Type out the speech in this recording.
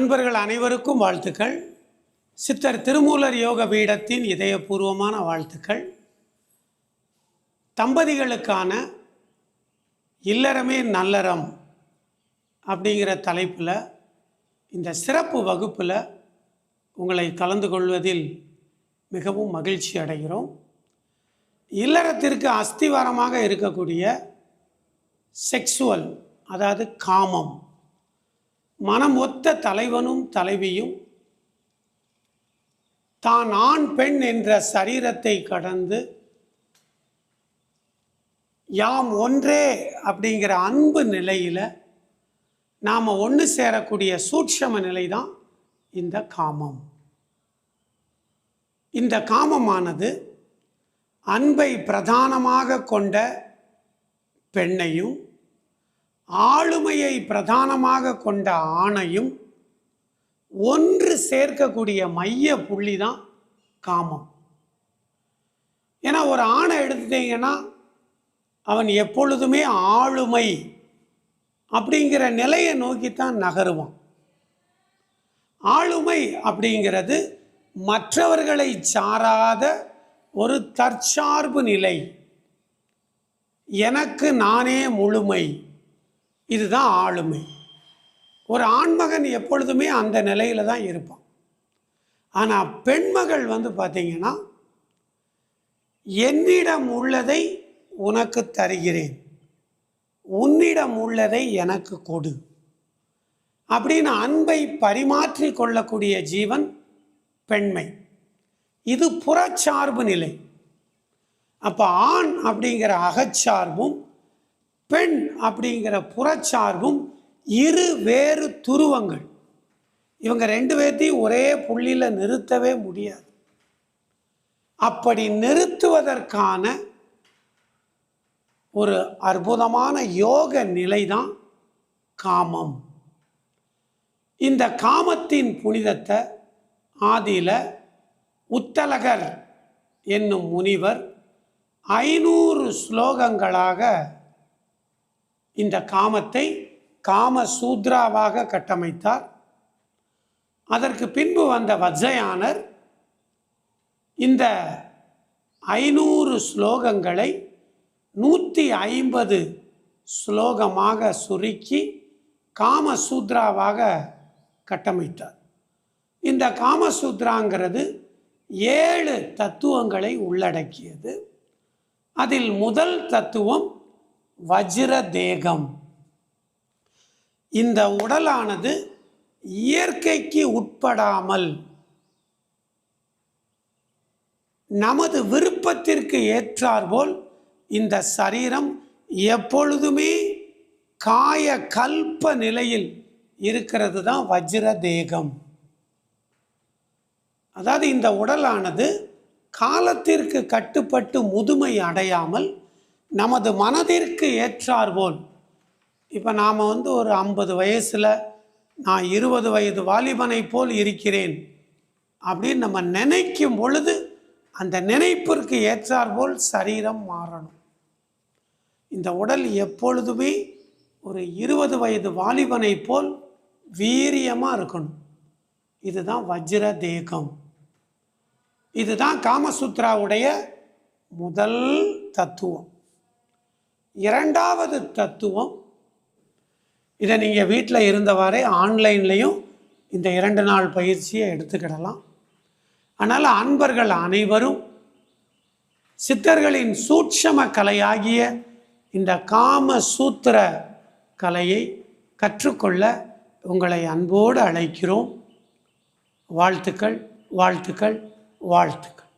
அன்பர்கள் அனைவருக்கும் வாழ்த்துக்கள். சித்தர் திருமூலர் யோக பீடத்தின் இதயபூர்வமான வாழ்த்துக்கள். தம்பதிகளுக்கான இல்லறமே நல்லறம் அப்படிங்கிற தலைப்பில் இந்த சிறப்பு வகுப்பில் உங்களை கலந்து கொள்வதில் மிகவும் மகிழ்ச்சி அடைகிறோம். இல்லறத்திற்கு அஸ்திவாரமாக இருக்கக்கூடிய செக்ஸுவல் அதாவது காமம் மனமொத்த தலைவனும் தலைவியும் தான் ஆண் பெண் என்ற சரீரத்தை கடந்து யாம் ஒன்றே அப்படிங்கிற அன்பு நிலையில் நாம் ஒன்று சேரக்கூடிய சூட்சம நிலை தான் இந்த காமம். இந்த காமமானது அன்பை பிரதானமாக கொண்ட பெண்ணையும் ஆளுமையை பிரதானமாக கொண்ட ஆணையும் ஒன்று சேர்க்கக்கூடிய மைய புள்ளி தான் காமம். ஏன்னா ஒரு ஆணை எடுத்துட்டீங்கன்னா அவன் எப்பொழுதுமே ஆளுமை அப்படிங்கிற நிலையை நோக்கித்தான் நகருவான். ஆளுமை அப்படிங்கிறது மற்றவர்களை சாராத ஒரு தற்சார்பு நிலை. எனக்கு நானே முழுமை. இதுதான் ஆளுமை. ஒரு ஆண்மகன் எப்பொழுதுமே அந்த நிலையில் தான் இருப்பான். ஆனால் பெண்மகள் வந்து பார்த்தீங்கன்னா என்னிடம் உள்ளதை உனக்கு தருகிறேன். உன்னிடம் உள்ளதை எனக்கு கொடு. அப்படின்னு அன்பை பரிமாற்றி கொள்ளக்கூடிய ஜீவன் பெண்மை. இது புறச்சார்பு நிலை. அப்போ ஆண் அப்படிங்கிற அகச்சார்பும் பெண் அப்படிங்கிற புறச்சார்பும் இரு வேறு துருவங்கள். இவங்க ரெண்டு பேர்த்தையும் ஒரே புள்ளியில் நிறுத்தவே முடியாது. அப்படி நிறுத்துவதற்கான ஒரு அற்புதமான யோக நிலை தான் காமம். இந்த காமத்தின் புனிதத்தை ஆதியில் உத்தலகர் என்னும் முனிவர் ஐநூறு ஸ்லோகங்களாக இந்த காமத்தை காம சூத்ராவாக கட்டமைத்தார். அதற்கு பின்பு வந்த வஜ்ஜயானர் இந்த ஐநூறு ஸ்லோகங்களை நூற்றி ஐம்பது ஸ்லோகமாக சுருக்கி காமசூத்ராவாக கட்டமைத்தார். இந்த காமசூத்ராங்கிறது ஏழு தத்துவங்களை உள்ளடக்கியது. அதில் முதல் தத்துவம் வஜ்ர தேகம் இந்த உடலானது இயற்கைக்கு உட்படாமல் நமது விருப்பத்திற்கு ஏற்றாற்போல் இந்த சரீரம் எப்பொழுதுமே காய கல்ப நிலையில் இருக்கிறது தான் வஜ்ர தேகம் அதாவது இந்த உடலானது காலத்திற்கு கட்டுப்பட்டு முதுமை அடையாமல் நமது மனதிற்கு ஏற்றார்போல் இப்போ நாம் வந்து ஒரு ஐம்பது வயசில் நான் இருபது வயது வாலிபனை போல் இருக்கிறேன் அப்படின்னு நம்ம நினைக்கும் பொழுது அந்த நினைப்பிற்கு ஏற்றாற்போல் சரீரம் மாறணும். இந்த உடல் எப்பொழுதுமே ஒரு இருபது வயது வாலிபனை போல் வீரியமாக இருக்கணும். இதுதான் வஜ்ர தேகம். இதுதான் காமசூத்ராவுடைய முதல் தத்துவம். இரண்டாவது தத்துவம் இதை நீங்கள் வீட்டில் இருந்தவாறே ஆன்லைன்லேயும் இந்த இரண்டு நாள் பயிற்சியை எடுத்துக்கிடலாம். அதனால் அன்பர்கள் அனைவரும் சித்தர்களின் சூட்சம கலையாகிய இந்த காம சூத்திர கலையை கற்றுக்கொள்ள உங்களை அன்போடு அழைக்கிறோம். வாழ்த்துக்கள் வாழ்த்துக்கள் வாழ்த்துக்கள்.